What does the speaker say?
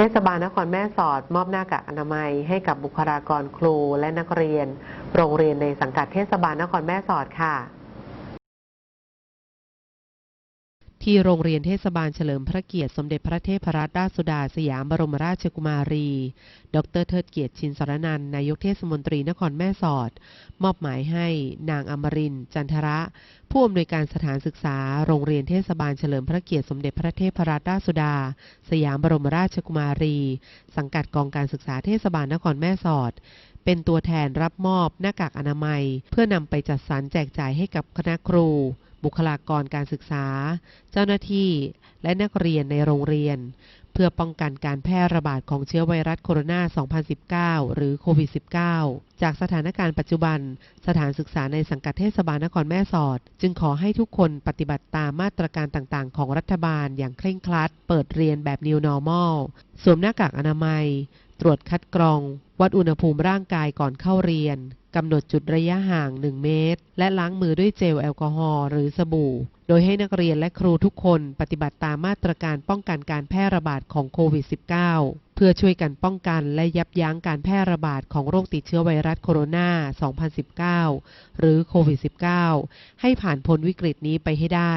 ทศบาลนครแม่สอดมอบหน้ากากอนามัยให้กับบุคลากรครูและนักเรียน โรงเรียนในสังกัดเทศบาลนครแม่สอดค่ะ ที่โรงเรียนเทศบาลเฉลิมพระเกียรติสมเด็จพระเทพรัตนราชสุดาสยามบรมราชกุมารี ดรเทิดเกียรติชินสรนันนายกเทศมนตรีนครแม่สอด มอบหมายให้นางอมริน จันทระ ผู้อำนวยการสถานศึกษา โรงเรียนเทศบาลเฉลิมพระเกียรติสมเด็จพระเทพรัตนราชสุดา สยามบรมราชกุมารี สังกัดกองการศึกษาเทศบาลนครแม่สอดเป็นตัวแทนรับมอบหน้ากากอนามัย เพื่อนำไปจัดสรรแจกจ่ายให้กับคณะครู บุคลากรการศึกษา เจ้าหน้าที่ และนักเรียนในโรงเรียน เพื่อป้องกันการแพร่ระบาดของเชื้อไวรัสโคโรนา 2019 หรือโควิด -19 จากสถานการณ์ปัจจุบัน สถานศึกษาในสังกัดเทศบาลนครแม่สอด จึงขอให้ทุกคนปฏิบัติตามมาตรการต่างๆ ของรัฐบาลอย่างเคร่งครัด เปิดเรียนแบบ New Normal สวมหน้ากากอนามัย ตรวจคัดกรอง วัดอุณหภูมิร่างกายก่อนเข้าเรียน กำหนดจุดระยะห่าง 1 เมตร และล้างมือด้วยเจลแอลกอฮอล์หรือสบู่ โดยให้นักเรียนและครูทุกคนปฏิบัติตามมาตรการป้องกันการแพร่ระบาดของโควิด -19 เพื่อช่วยกันป้องกันและยับยั้งการแพร่ระบาดของโรคติดเชื้อไวรัสโคโรนา 2019 หรือโควิด -19 ให้ผ่านพ้นวิกฤตนี้ไปให้ได้